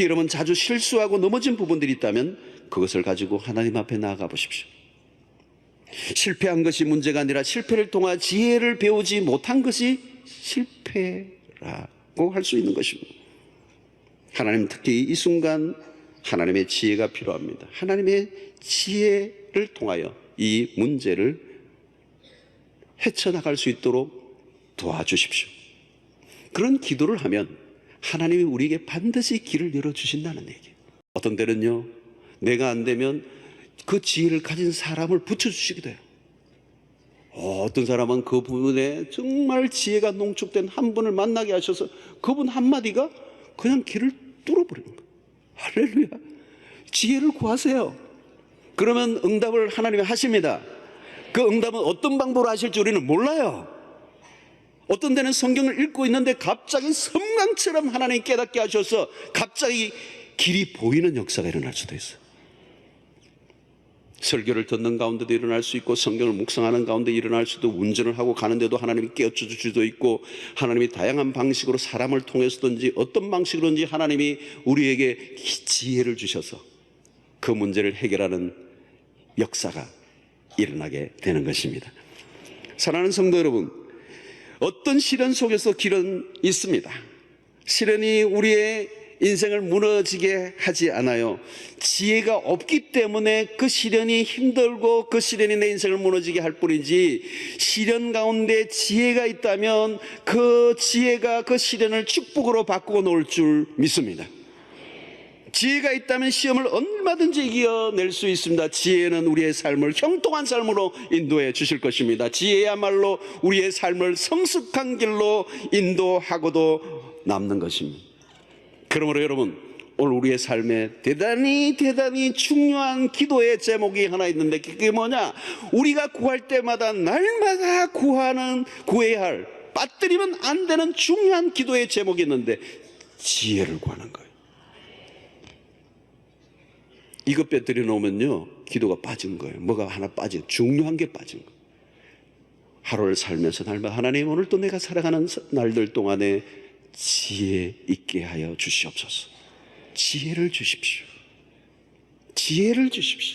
특히 여러분 자주 실수하고 넘어진 부분들이 있다면 그것을 가지고 하나님 앞에 나아가 보십시오. 실패한 것이 문제가 아니라 실패를 통한 지혜를 배우지 못한 것이 실패라고 할 수 있는 것입니다. 하나님 특히 이 순간 하나님의 지혜가 필요합니다. 하나님의 지혜를 통하여 이 문제를 헤쳐나갈 수 있도록 도와주십시오. 그런 기도를 하면 하나님이 우리에게 반드시 길을 열어주신다는 얘기예요. 어떤 때는요, 내가 안 되면 그 지혜를 가진 사람을 붙여주시기도 해요. 어, 어떤 사람은 그 부분에 정말 지혜가 농축된 한 분을 만나게 하셔서 그분 한마디가 그냥 길을 뚫어버리는 거예요. 할렐루야. 지혜를 구하세요. 그러면 응답을 하나님이 하십니다. 그 응답은 어떤 방법으로 하실지 우리는 몰라요. 어떤 데는 성경을 읽고 있는데 갑자기 섬광처럼 하나님 깨닫게 하셔서 갑자기 길이 보이는 역사가 일어날 수도 있어요. 설교를 듣는 가운데도 일어날 수 있고 성경을 묵상하는 가운데 일어날 수도 운전을 하고 가는데도 하나님이 깨워줄 수도 있고 하나님이 다양한 방식으로 사람을 통해서든지 어떤 방식으로든지 하나님이 우리에게 지혜를 주셔서 그 문제를 해결하는 역사가 일어나게 되는 것입니다. 사랑하는 성도 여러분, 어떤 시련 속에서 길은 있습니다. 시련이 우리의 인생을 무너지게 하지 않아요. 지혜가 없기 때문에 그 시련이 힘들고 그 시련이 내 인생을 무너지게 할 뿐이지 시련 가운데 지혜가 있다면 그 지혜가 그 시련을 축복으로 바꾸어 놓을 줄 믿습니다. 지혜가 있다면 시험을 얼마든지 이겨낼 수 있습니다. 지혜는 우리의 삶을 형통한 삶으로 인도해 주실 것입니다. 지혜야말로 우리의 삶을 성숙한 길로 인도하고도 남는 것입니다. 그러므로 여러분, 오늘 우리의 삶에 대단히 대단히 중요한 기도의 제목이 하나 있는데 그게 뭐냐? 우리가 구할 때마다 날마다 구하는 구해야 할 빠뜨리면 안 되는 중요한 기도의 제목이 있는데 지혜를 구하는 거예요. 이것 빼뜨려 놓으면요 기도가 빠진 거예요. 뭐가 하나 빠진 중요한 게 빠진 거예요. 하루를 살면서 날마다 하나님 오늘 또 내가 살아가는 날들 동안에 지혜 있게 하여 주시옵소서. 지혜를 주십시오. 지혜를 주십시오.